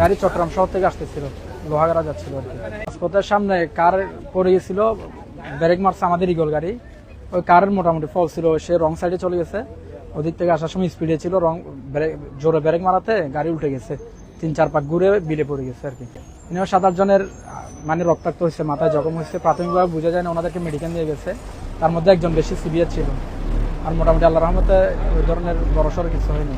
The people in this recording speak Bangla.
গাড়ি চট্টগ্রাম শহর থেকে আসতেছিল, লোহাগাড়া যাচ্ছিল আর কি। হাসপাতালের সামনে কার পড়ে গেছিল, ব্রেক মারছে আমাদের ইগল গাড়ি। ওই কারের মোটামুটি ফল ছিল, সে রং সাইডে চলে গেছে। ওদিক থেকে আসার সময় স্পিডে ছিল রং জোরে ব্রেক মারাতে গাড়ি উঠে গেছে। তিন, চার পাক ঘুরে বিলে পড়ে গেছে আর কি। এনেও সাত, আট জনের মানে রক্তাক্ত হয়েছে, মাথায় জখম হয়েছে। প্রাথমিকভাবে বোঝা যায় না, ওনাদেরকে মেডিকেল নিয়ে গেছে। তার মধ্যে একজন বেশি সিভিয়ার ছিল। আর মোটামুটি আল্লাহ রহমতে ওই ধরনের বড়সড় কিছু হয়নি।